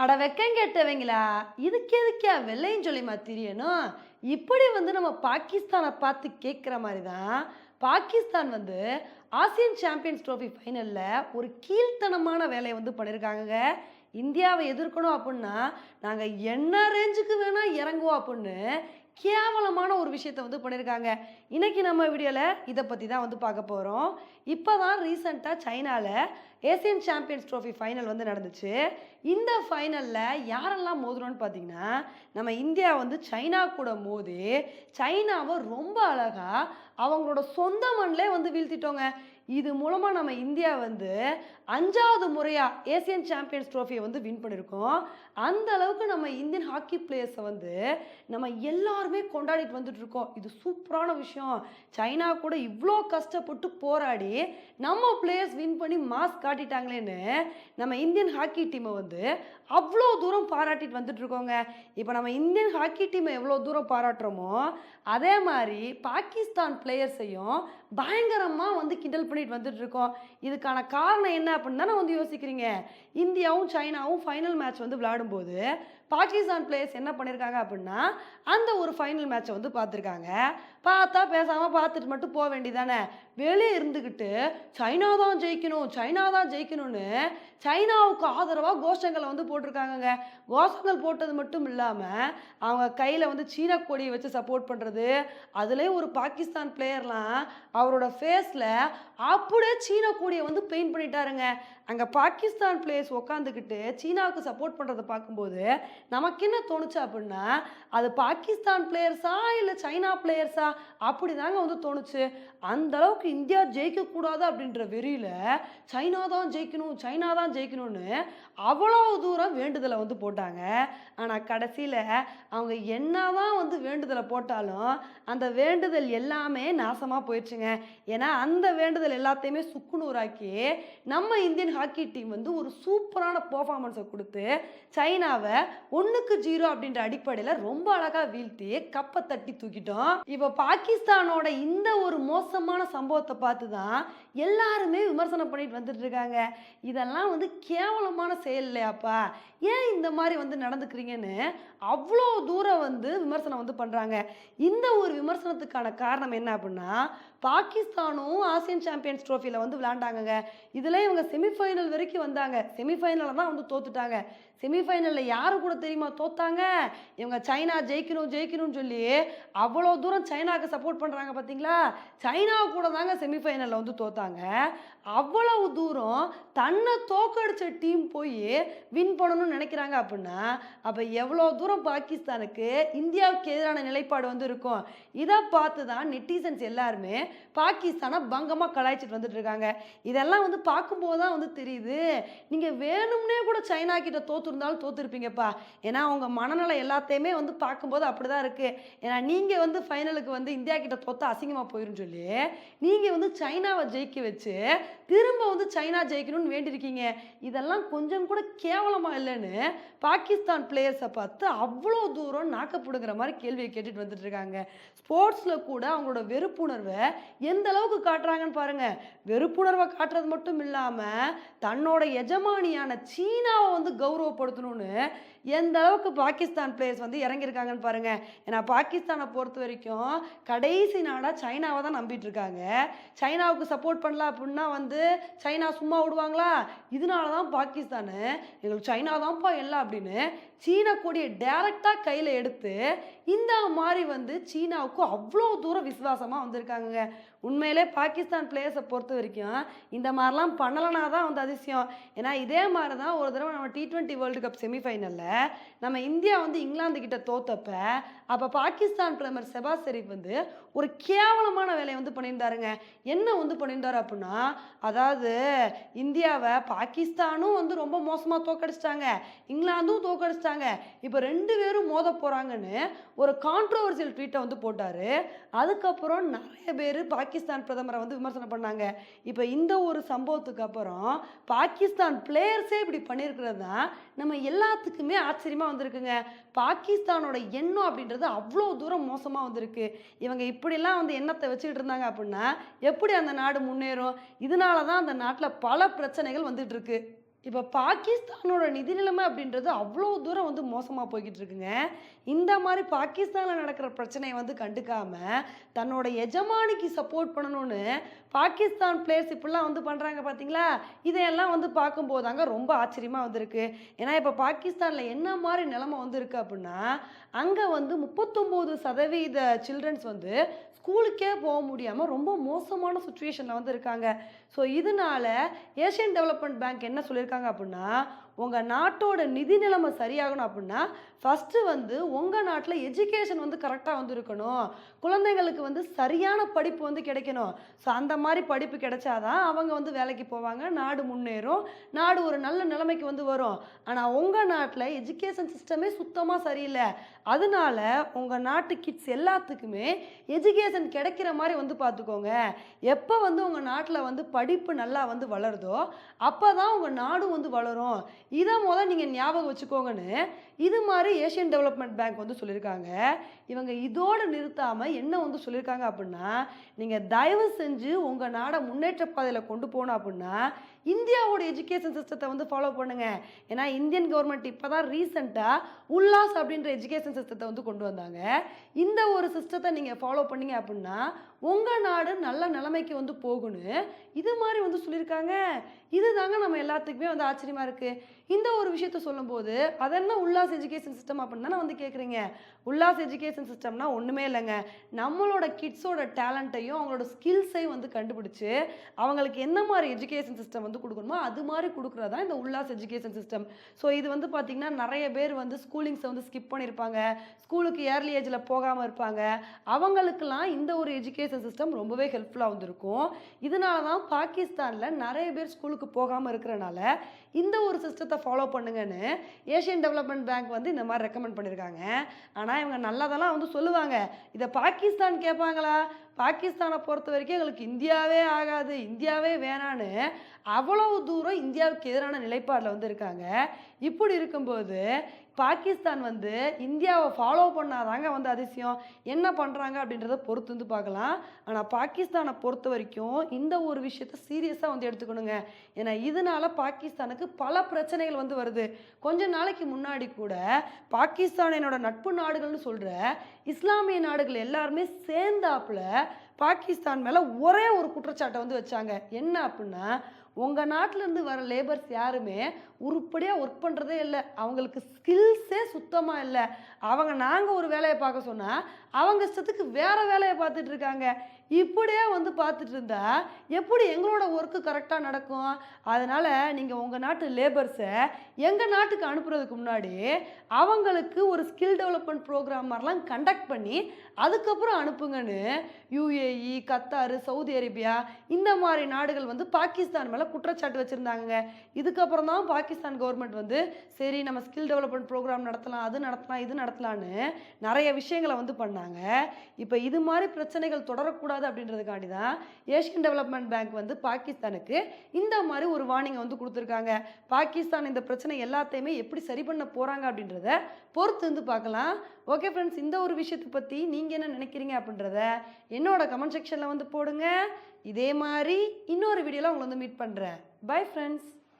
அட வெக்கம் கேட்டவங்களா? இதுக்கு எதுக்கே வெள்ளையும் சொல்லிமா தெரியணும் இப்படி வந்து நம்ம பாகிஸ்தானை பார்த்து கேட்குற மாதிரி தான் பாகிஸ்தான் வந்து ஆசியன் சாம்பியன்ஸ் ட்ரோஃபி ஃபைனலில் ஒரு கீழ்த்தனமான வேலையை வந்து பண்ணியிருக்காங்க இந்தியாவை எதிர்க்கணும் அப்படின்னா நாங்கள் என்ன ரேஞ்சுக்கு வேணால் இறங்குவோம் அப்படின்னு கேவலமான ஒரு விஷயத்தை வந்து பண்ணியிருக்காங்க இன்றைக்கி நம்ம வீடியோவில் இதை பற்றி தான் வந்து பார்க்க போகிறோம் இப்போ தான் ரீசெண்டாக சைனாவில் ஏசியன் சாம்பியன்ஸ் ட்ரோஃபி ஃபைனல் வந்து நடந்துச்சு. இந்த ஃபைனலில் யாரெல்லாம் மோதுறோன்னு பார்த்தீங்கன்னா நம்ம இந்தியா வந்து சைனா கூட மோதி சைனாவை ரொம்ப அழகாக அவங்களோட சொந்த மண்ணிலே வந்து வீழ்த்திட்டோங்க. இது மூலமாக நம்ம இந்தியா வந்து அஞ்சாவது முறையாக ஏசியன் சாம்பியன்ஸ் ட்ரோஃபியை வந்து வின் பண்ணியிருக்கோம். அந்த அளவுக்கு நம்ம இந்தியன் ஹாக்கி பிளேயர்ஸை வந்து நம்ம எல்லாருமே கொண்டாடிட்டு வந்துட்டு இருக்கோம். இது சூப்பரான விஷயம். சைனா கூட இவ்வளோ கஷ்டப்பட்டு போராடி நம்ம பிளேயர்ஸ் வின் பண்ணி மாஸ்க் காட்டிட்டாங்களேன்னு நம்ம இந்தியன் ஹாக்கி டீமை வந்து அவ்வளோ தூரம் பாராட்டிட்டு வந்துட்டுருக்கோங்க இப்போ நம்ம இந்தியன் ஹாக்கி டீமை எவ்வளோ தூரம் பாராட்டுறோமோ அதே மாதிரி பாகிஸ்தான் பிளேயர்ஸையும் பயங்கரமாக வந்து கிண்டல் பண்ணிட்டு வந்துட்டுருக்கோம் இதுக்கான காரணம் என்ன அப்படின்னு தானே வந்து யோசிக்கிறீங்க. இந்தியாவும் சைனாவும் ஃபைனல் மேட்ச் வந்து விளையாடும்போது பாகிஸ்தான் பிளேயர்ஸ் என்ன பண்ணியிருக்காங்க அப்படின்னா அந்த ஒரு ஃபைனல் மேட்சை வந்து பார்த்துருக்காங்க. பார்த்தா பேசாமல் பார்த்துட்டு மட்டும் போக வேண்டியதானே வெளியே இருந்துக்கிட்டு சைனா தான் ஜெயிக்கணும் சைனா தான் ஜெயிக்கணும்னு சைனாவுக்கு ஆதரவாக கோஷங்களை வந்து போட்டிருக்காங்கங்க. கோஷங்கள் போட்டது மட்டும் இல்லாமல் அவங்க கையில் வந்து சீன கொடியை வச்சு சப்போர்ட் பண்ணுறது அதுலேயும் ஒரு பாகிஸ்தான் பிளேயர்லாம் அவரோட ஃபேஸில் அப்படியே சீன கொடியை வந்து பெயிண்ட் பண்ணிட்டாருங்க. அங்கே பாகிஸ்தான் பிளேயர்ஸ் உட்காந்துக்கிட்டு சீனாவுக்கு சப்போர்ட் பண்ணுறதை பார்க்கும்போது நமக்கு என்ன தோணுச்சு அப்படின்னா அது பாகிஸ்தான் பிளேயர்ஸா இல்லை சைனா பிளேயர்ஸா அப்படி தாங்க வந்து தோணுச்சு. அந்த அளவுக்கு இந்தியா ஜெயிக்கக்கூடாது அப்படின்ற வெறியில் சைனா தான் ஜெயிக்கணும் சைனா தான் ஜெயிக்கணும்னு அவ்வளோ தூரம் வேண்டுதலை வந்து போட்டாங்க. ஆனால் கடைசியில் அவங்க என்ன தான் வந்து வேண்டுதலை போட்டாலும் அந்த வேண்டுதல் எல்லாமே நாசமாக போயிடுச்சுங்க. ஏன்னா அந்த வேண்டுதல் எல்லாத்தையுமே சுக்குநூறாக்கி நம்ம இந்தியன் ஹாக்கி டீம் வந்து ஒரு சூப்பரான பர்ஃபார்மன்ஸை கொடுத்து சைனாவை ஒன்றுக்கு ஜீரோ அப்படின்ற அடிப்படையில் ரொம்ப அழகாக வீழ்த்தி கப்பை தட்டி தூக்கிட்டோம். இப்போ பாகிஸ்தானோட இந்த ஒரு மோசமான சம்பவத்தை பார்த்து தான் எல்லாருமே விமர்சனம் பண்ணிட்டு வந்துட்டு இருக்காங்க. இதெல்லாம் வந்து கேவலமான செயல் இல்லையாப்பா? ஏன் இந்த மாதிரி வந்து நடந்துக்கிறீங்கன்னு அவ்வளோ தூரம் வந்து விமர்சனம் வந்து பண்ணுறாங்க இந்த ஒரு விமர்சனத்துக்கான காரணம் என்ன அப்படின்னா பாகிஸ்தானும் ஆசியன் சாம்பியன்ஸ் ட்ரோஃபியில் வந்து விளாண்டாங்கங்க இதில் இவங்க செமிஃபைனல் வரைக்கும் வந்தாங்க. செமிஃபைனலில் தான் வந்து தோத்துட்டாங்க. செமிஃபைனலில் யாரு கூட தெரியுமா தோத்தாங்க? இவங்க சைனா ஜெயிக்கணும் ஜெயிக்கணும்னு சொல்லி அவ்வளோ தூரம் சைனாவுக்கு சப்போர்ட் பண்ணுறாங்க பார்த்தீங்களா சைனா கூட தாங்க செமிஃபைனலில் வந்து தோத்தாங்க. அவ்வளவு தூரம் தன்னை தோக்கடிச்ச டீம் போய் வின் பண்ணணும்னு நினைக்கிறாங்க அப்படின்னா அப்போ எவ்வளோ தூரம் பாகிஸ்தானுக்கு இந்தியாவுக்கு எதிரான நிலைப்பாடு வந்து இருக்கும்? இதை பார்த்து தான் நெட்டிசன்ஸ் எல்லாருமே பாகிஸ்தானை பங்கமாக கலாய்ச்சிட்டு வந்துட்டு இருக்காங்க. இதெல்லாம் வந்து பார்க்கும்போது தான் வந்து தெரியுது. நீங்கள் வேணும்னே கூட சைனா கிட்ட தோத்துருந்தாலும் தோத்துருப்பீங்கப்பா. ஏன்னா அவங்க மனநலை எல்லாத்தையுமே வந்து பார்க்கும்போது அப்படி தான் இருக்குது ஏன்னா நீங்கள் வந்து ஃபைனலுக்கு வந்து இந்தியா கிட்ட தோத்தா அசிங்கமாக போயிரும் சொல்லி நீங்கள் வந்து சைனாவை ஜெயிக்க வச்சு திரும்ப வந்து சைனா ஜெயிக்கணும்னு வேண்டியிருக்கீங்க. இதெல்லாம் கொஞ்சம் கூட கேவலமாக இல்லைன்னு பாகிஸ்தான் பிளேயர்ஸை பார்த்து அவ்வளோ தூரம் நாக்கப்படுங்கிற மாதிரி கேள்வியை கேட்டுட்டு வந்துட்டு இருக்காங்க. ஸ்போர்ட்ஸில் கூட அவங்களோட வெறுப்புணர்வை எந்த அளவுக்கு காட்டுறாங்கன்னு பாருங்க. வெறுப்புணர்வை காட்டுறது மட்டும் இல்லாமல் தன்னோட எஜமானியான சீனாவை வந்து கௌரவப்படுத்தணும்னு எந்த அளவுக்கு பாகிஸ்தான் பிளேயர்ஸ் வந்து இறங்கியிருக்காங்கன்னு பாருங்கள் ஏன்னா பாகிஸ்தானை பொறுத்த வரைக்கும் கடைசி நாடாக சைனாவை தான் நம்பிட்டு இருக்காங்க. சைனாவுக்கு சப்போர்ட் பண்ணல அப்படின்னா வந்து சைனா சும்மா விடுவாங்களா? இதனால தான் பாகிஸ்தானு எங்களுக்கு சைனா தான்ப்பா எல்லாம் அப்படின்னு சீன கொடியை டைரெக்டாக கையில் எடுத்து இந்த மாதிரி வந்து சீனாவுக்கு அவ்வளோ தூரம் விசுவாசமாக வந்திருக்காங்க உண்மையிலே பாகிஸ்தான் பிளேயர்ஸை பொறுத்த வரைக்கும் இந்த மாதிரிலாம் பண்ணலைனா தான் வந்து அதிசயம். ஏன்னா இதே மாதிரி தான் ஒரு தடவை நம்ம டி ட்வெண்ட்டி வேர்ல்டு கப் செமிஃபைனலில் நம்ம இந்தியா வந்து இங்கிலாந்து கிட்ட தோத்தப்ப அப்போ பாகிஸ்தான் பிரதமர் செபாஸ் ஷெரீப் வந்து ஒரு கேவலமான வேலையை வந்து பண்ணியிருந்தாருங்க. என்ன வந்து பண்ணியிருந்தாரு அப்படின்னா அதாவது இந்தியாவை பாகிஸ்தானும் வந்து ரொம்ப மோசமாக தோக்கடிச்சிட்டாங்க இங்கிலாந்தும் தோக்கடிச்சிட்டாங்க இப்போ ரெண்டு பேரும் மோத போகிறாங்கன்னு ஒரு கான்ட்ரவர்சியல் ட்வீட்டை வந்து போட்டார். அதுக்கப்புறம் நிறைய பேர் பாகிஸ்தான் பிரதமரை வந்து விமர்சனம் பண்ணாங்க. இப்போ இந்த ஒரு சம்பவத்துக்கு அப்புறம் பாகிஸ்தான் பிளேயர்ஸே இப்படி பண்ணியிருக்கிறது தான் நம்ம எல்லாத்துக்குமே ஆச்சரியமாக வந்திருக்குங்க. பாகிஸ்தானோட எண்ணம் அப்படின்றது அவ்வளோ தூரம் மோசமாக வந்திருக்கு. இவங்க இப்படிலாம் வந்து எண்ணத்தை வச்சுக்கிட்டு இருந்தாங்க அப்படின்னா எப்படி அந்த நாடு முன்னேறும்? இதனால தான் அந்த நாட்டில் பல பிரச்சனைகள் வந்துட்டு இருக்கு. இப்போ பாகிஸ்தானோட நிதி நிலைமை அப்படின்றது அவ்வளோ தூரம் வந்து மோசமாக போய்கிட்டு இருக்குங்க. இந்த மாதிரி பாகிஸ்தானில் நடக்கிற பிரச்சனையை வந்து கண்டுக்காமல் தன்னோட எஜமானிக்கு சப்போர்ட் பண்ணணும்னு பாகிஸ்தான் பிளேயர்ஸ் இப்படிலாம் வந்து பண்ணுறாங்க பார்த்தீங்களா இதையெல்லாம் வந்து பார்க்கும்போது அங்கே ரொம்ப ஆச்சரியமாக வந்திருக்கு. ஏன்னா இப்போ பாகிஸ்தானில் என்ன மாதிரி நிலமை வந்திருக்கு அப்படின்னா அங்கே வந்து முப்பத்தொம்போது சதவீத சில்ட்ரன்ஸ் வந்து ஸ்கூலுக்கே போக முடியாமல் ரொம்ப மோசமான சுச்சுவேஷனில் வந்து இருக்காங்க. ஸோ இதனால ஏஷியன் டெவலப்மெண்ட் பேங்க் என்ன சொல்லியிருக்காங்க அப்படின்னா உங்கள் நாட்டோட நிதி நிலைமை சரியாகணும் அப்படின்னா ஃபஸ்ட்டு வந்து உங்கள் நாட்டில் எஜுகேஷன் வந்து கரெக்டாக வந்து இருக்கணும். குழந்தைங்களுக்கு வந்து சரியான படிப்பு வந்து கிடைக்கணும். ஸோ அந்த மாதிரி படிப்பு கிடைச்சாதான் அவங்க வந்து வேலைக்கு போவாங்க. நாடு முன்னேறும். நாடு ஒரு நல்ல நிலைமைக்கு வந்து வரும். ஆனால் உங்கள் நாட்டில் எஜுகேஷன் சிஸ்டமே சுத்தமாக சரியில்லை. அதனால உங்கள் நாட்டு கிட்ஸ் எல்லாத்துக்குமே எஜுகேஷன் கிடைக்கிற மாதிரி வந்து பார்த்துக்கோங்க. எப்போ வந்து உங்கள் நாட்டில் வந்து படிப்பு நல்லா வந்து வளருதோ அப்போ தான் உங்கள் நாடும் வந்து வளரும். இதை முதல் நீங்கள் ஞாபகம் வச்சுக்கோங்கன்னு. இது மாதிரி ஏஷியன் டெவலப்மெண்ட் பேங்க் வந்து சொல்லியிருக்காங்க. இவங்க இதோடு நிறுத்தாமல் என்ன வந்து சொல்லியிருக்காங்க அப்படின்னா நீங்கள் தயவு செஞ்சு உங்கள் நாடை முன்னேற்ற பாதையில் கொண்டு போகணும் அப்படின்னா இந்தியாவோட எஜுகேஷன் சிஸ்டத்தை வந்து ஃபாலோ பண்ணுங்க. ஏன்னா இந்தியன் கவர்மெண்ட் இப்போ தான் ரீசெண்டாக உல்லாஸ் அப்படின்ற எஜுகேஷன் சிஸ்டத்தை வந்து கொண்டு வந்தாங்க. இந்த ஒரு சிஸ்டத்தை நீங்கள் ஃபாலோ பண்ணீங்க அப்படின்னா உங்கள் நாடு நல்ல நிலைமைக்கு வந்து போகணும் இது மாதிரி வந்து சொல்லியிருக்காங்க. இது தாங்க நம்ம எல்லாத்துக்குமே வந்து ஆச்சரியமாக இருக்குது இந்த ஒரு விஷயத்த சொல்லும்போது அதென்ன உல்லாஸ் எஜுகேஷன் சிஸ்டம் அப்படின்னு நான் வந்து கேட்குறீங்க உல்லாஸ் எஜுகேஷன் சிஸ்டம்னா ஒன்றுமே இல்லைங்க. நம்மளோட கிட்ஸோட டேலண்ட்டையும் அவங்களோட ஸ்கில்ஸையும் வந்து கண்டுபிடிச்சு அவங்களுக்கு என்ன மாதிரி எஜுகேஷன் சிஸ்டம் வந்து கொடுக்கணுமோ அது மாதிரி கொடுக்குறது தான் இந்த உல்லாஸ் எஜுகேஷன் சிஸ்டம் ஸோ இது வந்து பார்த்திங்கன்னா நிறைய பேர் வந்து ஸ்கூலிங்ஸை வந்து ஸ்கிப் பண்ணியிருப்பாங்க ஸ்கூலுக்கு ஏர்லி ஏஜில் போகாமல் இருப்பாங்க. அவங்களுக்கெல்லாம் இந்த ஒரு எஜுகேஷன் சிஸ்டம் ரொம்பவே ஹெல்ப்ஃபுல்லாக வந்திருக்கும். இதனால தான் பாகிஸ்தானில் நிறைய பேர் ஸ்கூலுக்கு போகாமல் இருக்கிறனால இந்த ஒரு சிஸ்டத்தை ஃபாலோ பண்ணுங்கன்னு ஏஷியன் டெவலப்மெண்ட் பேங்க் வந்து இந்த மாதிரி ரெக்கமெண்ட் பண்ணியிருக்காங்க ஆனால் இவங்க நல்லதெல்லாம் வந்து சொல்லுவாங்க. இதை பாகிஸ்தான் கேட்பாங்களா? பாகிஸ்தானை பொறுத்த வரைக்கும் எங்களுக்கு இந்தியாவே ஆகாது இந்தியாவே வேணான்னு அவ்வளவு தூரம் இந்தியாவுக்கு எதிரான நிலைப்பாடில் வந்து இருக்காங்க இப்படி இருக்கும்போது பாகிஸ்தான் வந்து இந்தியாவை ஃபாலோ பண்ணாதாங்க வந்து அதிசயம். என்ன பண்ணுறாங்க அப்படின்றத பொறுத்து வந்து பார்க்கலாம். ஆனால் பாகிஸ்தானை பொறுத்த வரைக்கும் இந்த ஒரு விஷயத்த சீரியஸாக வந்து எடுத்துக்கணுங்க. ஏன்னா இதனால பாகிஸ்தானுக்கு பல பிரச்சனைகள் வந்து வருது. கொஞ்ச நாளைக்கு முன்னாடி கூட பாகிஸ்தான் என்னோட நட்பு நாடுகள்னு சொல்கிற இஸ்லாமிய நாடுகள் எல்லாருமே சேர்ந்தாப்புல பாகிஸ்தான் மேலே ஒரே ஒரு குற்றச்சாட்டை வந்து வச்சாங்க. என்ன அப்படின்னா உங்கள் நாட்டிலேருந்து வர லேபர்ஸ் யாருமே உருப்படியாக ஒர்க் பண்ணுறதே இல்லை. அவங்களுக்கு ஸ்கில்ஸே சுத்தமாக இல்லை. அவங்க நாங்கள் ஒரு வேலையை பார்க்க சொன்னால் அவங்க இஷ்டத்துக்கு வேறு வேலையை பார்த்துட்டு இருக்காங்க. இப்படியே வந்து பார்த்துட்டு இருந்தா எப்படி எங்களோட ஒர்க்கு கரெக்டாக நடக்கும்? அதனால் நீங்கள் உங்கள் நாட்டு லேபர்ஸை எங்கள் நாட்டுக்கு அனுப்புறதுக்கு முன்னாடி அவங்களுக்கு ஒரு ஸ்கில் டெவலப்மெண்ட் ப்ரோக்ராம் மாதிரிலாம் கண்டக்ட் பண்ணி அதுக்கப்புறம் அனுப்புங்கன்னு யூஏஇ கத்தாரு சவுதி அரேபியா இந்த மாதிரி நாடுகள் வந்து பாகிஸ்தான் மேலே குற்றச்சாட்டு வச்சுருந்தாங்க இதுக்கப்புறம் தான் பாகிஸ்தான் கவர்மெண்ட் வந்து சரி நம்ம ஸ்கில் டெவலப்மெண்ட் ப்ரோக்ராம் நடத்தலாம் அது நடத்தலாம் இது நடத்தலான்னு நிறைய விஷயங்களை வந்து பண்ணாங்க. இப்போ இது மாதிரி பிரச்சனைகள் தொடரக்கூடாது அப்படின்றதுக்காண்டி தான் ஏஷியன் டெவலப்மெண்ட் பேங்க் வந்து பாகிஸ்தானுக்கு இந்த மாதிரி ஒரு வார்னிங்கை வந்து கொடுத்துருக்காங்க. பாகிஸ்தான் இந்த பிரச்சனை எல்லாத்தையுமே எப்படி சரி பண்ண போகிறாங்க அப்படின்றத பொறுத்து வந்து பார்க்கலாம். ஓகே ஃப்ரெண்ட்ஸ் இந்த ஒரு விஷயத்தை பற்றி நீங்கள் என்ன நினைக்கிறீங்க அப்படின்றத என்னோட கமெண்ட் செக்ஷனில் வந்து போடுங்க. இதே மாதிரி இன்னொரு வீடியோவில் உங்களை வந்து மீட் பண்ணுறேன் பை ஃப்ரெண்ட்ஸ்